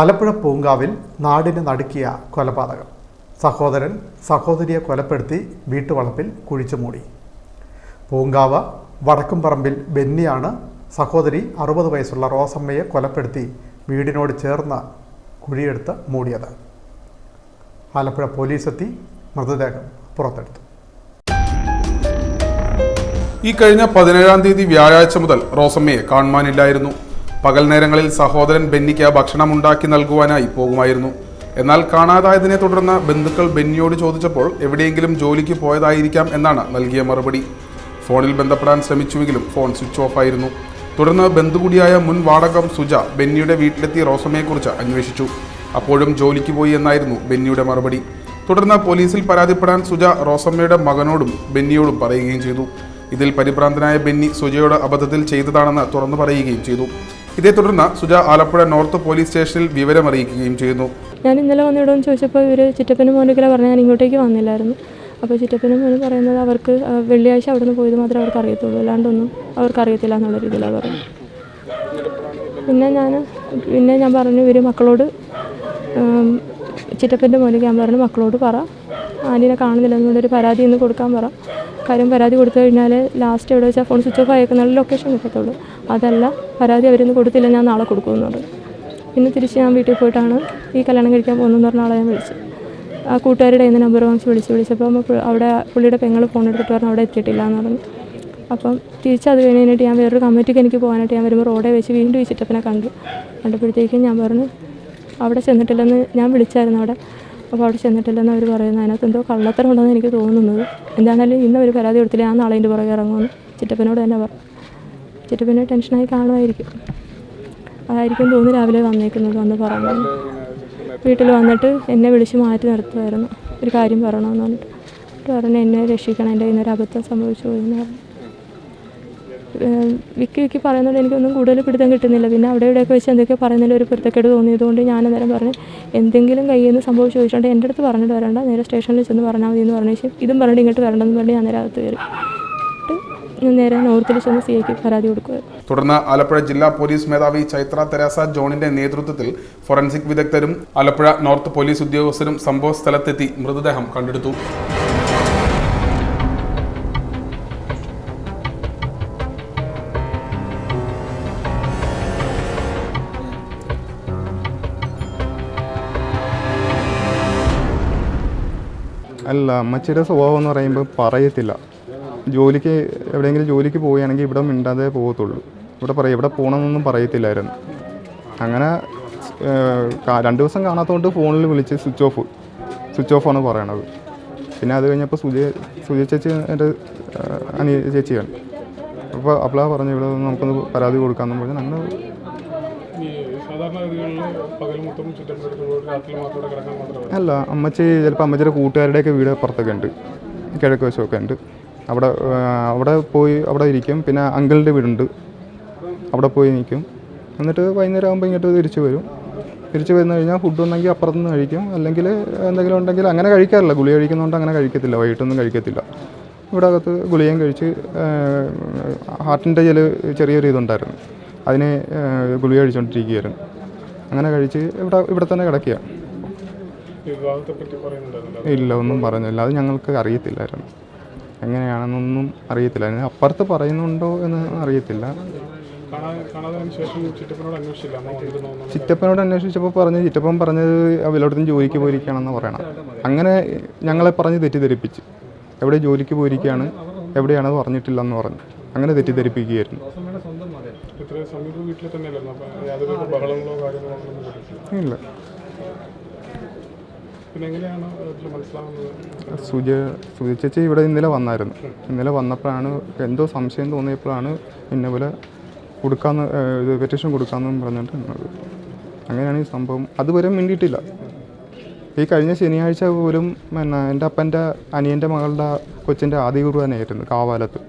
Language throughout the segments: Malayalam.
ആലപ്പുഴ പൂങ്കാവിൽ നാടിന് നടുക്കിയ കൊലപാതകം. സഹോദരൻ സഹോദരിയെ കൊലപ്പെടുത്തി വീട്ടുവളപ്പിൽ കുഴിച്ചു മൂടി. പൂങ്കാവ് വടക്കുംപറമ്പിൽ ബെന്നിയാണ് സഹോദരി അറുപത് വയസ്സുള്ള റോസമ്മയെ കൊലപ്പെടുത്തി വീടിനോട് ചേർന്ന് കുഴിയെടുത്ത് മൂടിയത്. ആലപ്പുഴ പോലീസെത്തി മൃതദേഹം പുറത്തെടുത്തു. ഈ കഴിഞ്ഞ പതിനേഴാം തീയതി വ്യാഴാഴ്ച മുതൽ റോസമ്മയെ കാണുവാനില്ലായിരുന്നു. പകൽ നേരങ്ങളിൽ സഹോദരൻ ബെന്നിക്ക് ഭക്ഷണം ഉണ്ടാക്കി നൽകുവാനായി പോകുമായിരുന്നു. എന്നാൽ കാണാതായതിനെ തുടർന്ന് ബന്ധുക്കൾ ബെന്നിയോട് ചോദിച്ചപ്പോൾ എവിടെയെങ്കിലും ജോലിക്ക് പോയതായിരിക്കാം എന്നാണ് നൽകിയ മറുപടി. ഫോണിൽ ബന്ധപ്പെടാൻ ശ്രമിച്ചുവെങ്കിലും ഫോൺ സ്വിച്ച് ഓഫ് ആയിരുന്നു. തുടർന്ന് ബന്ധുകൂടിയായ മുൻ വാടകം സുജ ബെന്നിയുടെ വീട്ടിലെത്തി റോസമ്മയെക്കുറിച്ച് അന്വേഷിച്ചു. അപ്പോഴും ജോലിക്ക് പോയി എന്നായിരുന്നു ബെന്നിയുടെ മറുപടി. തുടർന്ന് പോലീസിൽ പരാതിപ്പെടാൻ സുജ റോസമ്മയുടെ മകനോടും ബെന്നിയോടും പറയുകയും ചെയ്തു. ഇതിൽ പരിഭ്രാന്തനായ ബെന്നി സുജയോട് അബദ്ധത്തിൽ ചെയ്തതാണെന്ന് തുറന്നു പറയുകയും ചെയ്തു. ഇതേ തുടർന്ന് സുജ ആലപ്പുഴ നോർത്ത് പോലീസ് സ്റ്റേഷനിൽ വിവരം അറിയിക്കുകയും ചെയ്യുന്നു. ഞാൻ ഇന്നലെ വന്ന് ഇവിടെ ചോദിച്ചപ്പോൾ ഇവർ ചിറ്റപ്പനും മോനൊക്കെ പറഞ്ഞാൽ ഞാൻ ഇങ്ങോട്ടേക്ക് വന്നില്ലായിരുന്നു. അപ്പോൾ ചിറ്റപ്പനും മോനും പറയുന്നത് അവർക്ക് വെള്ളിയാഴ്ച അവിടെ നിന്ന് പോയത് മാത്രമേ അവർക്ക് അറിയത്തുള്ളൂ. അല്ലാണ്ടൊന്നും അവർക്ക് അറിയത്തില്ല എന്നുള്ള രീതിയിലാണ് പറഞ്ഞത് പിന്നെ ഞാൻ പിന്നെ ഞാൻ പറഞ്ഞു ഇവർ മക്കളോട് ചിറ്റപ്പന്റെ മോനൊക്കെ ഞാൻ പറഞ്ഞു മക്കളോട് പറ. ആന്റീനെ കാണുന്നില്ല എന്നുള്ളൊരു പരാതി ഇന്ന് കൊടുക്കാൻ പറ. കാര്യം പരാതി കൊടുത്തു കഴിഞ്ഞാൽ ലാസ്റ്റ് എവിടെ വെച്ചാൽ ഫോൺ സ്വിച്ച് ഓഫ് ആയേക്കുന്നുള്ള ലൊക്കേഷൻ കിട്ടത്തുള്ളൂ. അതല്ല പരാതി അവരൊന്നും കൊടുത്തില്ല ഞാൻ നാളെ കൊടുക്കുമെന്നുണ്ട്. പിന്നെ തിരിച്ച് ഞാൻ വീട്ടിൽ പോയിട്ടാണ് ഈ കല്യാണം കഴിക്കാൻ പോകുന്നതെന്ന് പറഞ്ഞ ആളെ ഞാൻ വിളിച്ചത്. ആ കൂട്ടുകാരുടെ ഇന്ന് നമ്പർ വാങ്ങിച്ച് വിളിച്ച് വിളിച്ചപ്പോൾ അവിടെ പുള്ളിയുടെ പെങ്ങൾ ഫോൺ എടുത്തിട്ട് പറഞ്ഞു അവിടെ എത്തിയിട്ടില്ല എന്ന് പറഞ്ഞു. അപ്പം തിരിച്ച് അത് കഴിഞ്ഞിട്ട് ഞാൻ വേറൊരു കമ്മിറ്റിക്ക് എനിക്ക് പോകാനായിട്ട് ഞാൻ വരുമ്പോൾ റോഡേ വെച്ച് വീണ്ടും ഈ ചിറ്റപ്പനെ കണ്ടു. കണ്ടപ്പോഴത്തേക്കും ഞാൻ പറഞ്ഞു അവിടെ ചെന്നിട്ടില്ലെന്ന് ഞാൻ വിളിച്ചായിരുന്നു അവിടെ. അപ്പോൾ അവിടെ ചെന്നിട്ടില്ലെന്ന് അവർ പറയുന്നത് അതിനകത്ത് എന്തോ കള്ളത്തരം ഉണ്ടെന്ന് എനിക്ക് തോന്നുന്നത്. എന്താണെങ്കിലും ഇന്ന് അവർ പരാതി കൊടുത്തില്ല? ഞാൻ നാളെ എന്റെ പുറകെ ഇറങ്ങുമെന്ന് ചിറ്റപ്പനോട് തന്നെ പറഞ്ഞു ചിറ്റപ്പനെ ടെൻഷനായി കാണുമായിരിക്കും. അതായിരിക്കും തോന്നി രാവിലെ വന്നേക്കുന്നത് വന്ന് പറഞ്ഞു വീട്ടിൽ വന്നിട്ട് എന്നെ വിളിച്ച് മാറ്റി നിർത്തുമായിരുന്നു. ഒരു കാര്യം പറയണമെന്ന് പറഞ്ഞിട്ട്. പറഞ്ഞ് എന്നെ രക്ഷിക്കണം. എന്റെ ഒരു അബദ്ധം സംഭവിച്ചു പോയി എന്ന് പറഞ്ഞു. വിക്കി വിക്കി പറയുന്നതുകൊണ്ട് എനിക്കൊന്നും കൂടുതൽ പിടുത്തം കിട്ടുന്നില്ല. പിന്നെ അവിടെ ഇവിടെയൊക്കെ വെച്ച് എന്തൊക്കെയോ പറയുന്നതിൽ ഒരു പൊരുത്തക്കേട് തോന്നിയതുകൊണ്ട് ഞാൻ അന്നേരം പറഞ്ഞു എന്തെങ്കിലും കയ്യിൽ നിന്ന് സംഭവം ചോദിച്ചുകൊണ്ട് എന്റെ അടുത്ത് പറഞ്ഞിട്ട് വരണ്ട. നേരെ സ്റ്റേഷനിൽ ചെന്ന് പറഞ്ഞാൽ മതി എന്ന് പറഞ്ഞു ശേഷം ഇതും പറഞ്ഞിട്ട് ഇങ്ങോട്ട് വരണ്ടെന്ന് പറഞ്ഞ് ഞാൻ നേരെ അകത്ത് കയറി. നേരെ നോർത്തിൽ ചെന്ന് തുടർന്ന് ആലപ്പുഴ ജില്ലാ പോലീസ് മേധാവി ചൈത്ര തെരേസ ജോണിന്റെ നേതൃത്വത്തിൽ ഫോറൻസിക് വിദഗ്ധരും ആലപ്പുഴ നോർത്ത് പോലീസ് ഉദ്യോഗസ്ഥരും സംഭവ സ്ഥലത്തെത്തി മൃതദേഹം കണ്ടെടുത്തു. അല്ല അമ്മച്ചിയുടെ സ്വഭാവം എന്ന് പറയുമ്പോൾ പറയത്തില്ല. ജോലിക്ക് എവിടെയെങ്കിലും ജോലിക്ക് പോവുകയാണെങ്കിൽ ഇവിടെ മിണ്ടാതെ പോകത്തുള്ളൂ. ഇവിടെ പറയും ഇവിടെ പോകണമെന്നൊന്നും പറയത്തില്ലായിരുന്നു. അങ്ങനെ രണ്ട് ദിവസം കാണാത്തതുകൊണ്ട് ഫോണിൽ വിളിച്ച് സ്വിച്ച് ഓഫ് സ്വിച്ച് ഓഫാണ് പറയണത്. പിന്നെ അത് കഴിഞ്ഞപ്പോൾ സുജയ സുജയ ചേച്ചി എന്റെ അനിയ ചേച്ചിയാണ്. അപ്പോൾ അപ്പളാ പറഞ്ഞു ഇവിടെ നമുക്കൊന്ന് പരാതി കൊടുക്കാമെന്ന് പറഞ്ഞാൽ അങ്ങനെ ഈ സാധാരണഗതികളിൽ പകൽ മൊത്തം ചുറ്റപ്പെടുത്തുമ്പോൾ രാത്രി മാത്രം കിടക്കാൻ മാത്രമേ അല്ല അമ്മച്ചി ചിലപ്പോൾ അമ്മച്ചിയുടെ കൂട്ടുകാരുടെയൊക്കെ വീട് പുറത്തൊക്കെ ഉണ്ട് കിഴക്ക് വശമൊക്കെ ഉണ്ട്. അവിടെ അവിടെ പോയി അവിടെ ഇരിക്കും. പിന്നെ അങ്കിളിന്റെ വീടുണ്ട്. അവിടെ പോയി നിൽക്കും. എന്നിട്ട് വൈകുന്നേരം ആകുമ്പോൾ ഇങ്ങോട്ട് തിരിച്ചു വരും. തിരിച്ചു വരുന്ന കഴിഞ്ഞാൽ ഫുഡ് ഉണ്ടെങ്കിൽ അപ്പുറത്തുനിന്ന് കഴിക്കും. അല്ലെങ്കിൽ എന്തെങ്കിലും ഉണ്ടെങ്കിൽ അങ്ങനെ കഴിക്കാറില്ല. ഗുളി കഴിക്കുന്നതുകൊണ്ട് അങ്ങനെ കഴിക്കത്തില്ല. വൈകിട്ടൊന്നും കഴിക്കത്തില്ല. ഇവിടെ അകത്ത് ഗുളികയും കഴിച്ച് ഹാർട്ടിന്റെ ചില ചെറിയൊരു ഇതുണ്ടായിരുന്നു അതിന് ഗുളിക കഴിച്ചുകൊണ്ടിരിക്കുകയായിരുന്നു അങ്ങനെ കഴിച്ച് ഇവിടെ ഇവിടെ തന്നെ കിടക്കുക. ഇല്ല ഒന്നും പറഞ്ഞില്ല. അത് ഞങ്ങൾക്ക് അറിയത്തില്ലായിരുന്നു. എങ്ങനെയാണെന്നൊന്നും അറിയത്തില്ല. അപ്പുറത്ത് പറയുന്നുണ്ടോ എന്ന് അറിയത്തില്ല. ചിറ്റപ്പനോട് അന്വേഷിച്ചപ്പോൾ പറഞ്ഞ് ചിറ്റപ്പൻ പറഞ്ഞത് അവലോടത്തും ജോലിക്ക് പോയിരിക്കുകയാണെന്ന് പറയണം. അങ്ങനെ ഞങ്ങളെ പറഞ്ഞ് തെറ്റിദ്ധരിപ്പിച്ച്. എവിടെ ജോലിക്ക് പോയിരിക്കുകയാണ് എവിടെയാണെന്ന് പറഞ്ഞിട്ടില്ലെന്ന് പറഞ്ഞു. അങ്ങനെ തെറ്റിദ്ധരിപ്പിക്കുകയായിരുന്നു. ഇല്ല. സുജ സുജ ചേച്ചി ഇവിടെ ഇന്നലെ വന്നായിരുന്നു. ഇന്നലെ വന്നപ്പോഴാണ് എന്തോ സംശയം തോന്നിയപ്പോഴാണ് ഇന്ന പോലെ കൊടുക്കാന്ന് ഇത് പെറ്റീഷൻ കൊടുക്കാമെന്നും പറഞ്ഞിട്ട് നിന്നത്. അങ്ങനെയാണ് ഈ സംഭവം. അതുവരെ മിണ്ടിയിട്ടില്ല. ഈ കഴിഞ്ഞ ശനിയാഴ്ച പോലും പിന്നെ എന്റെ അപ്പന്റെ അനിയന്റെ മകളുടെ കൊച്ചിന്റെ ആദ്യ കുർബാനയായിരുന്നു കാവാലത്ത്.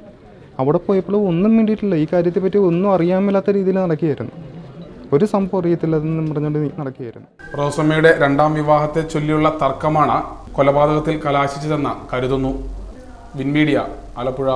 അവിടെ പോയപ്പോൾ ഒന്നും വേണ്ടിയിട്ടില്ല ഈ കാര്യത്തെപ്പറ്റി ഒന്നും അറിയാൻ മേലാത്ത രീതിയിൽ നടക്കുകയായിരുന്നു. ഒരു സംഭവം അറിയത്തില്ലെന്നും പറഞ്ഞുകൊണ്ട് നടക്കുകയായിരുന്നു. റോസമ്മയുടെ രണ്ടാം വിവാഹത്തെ ചൊല്ലിയുള്ള തർക്കമാണ് കൊലപാതകത്തിൽ കലാശിച്ചതെന്ന് കരുതുന്നു വിൻമീഡിയ ആലപ്പുഴ.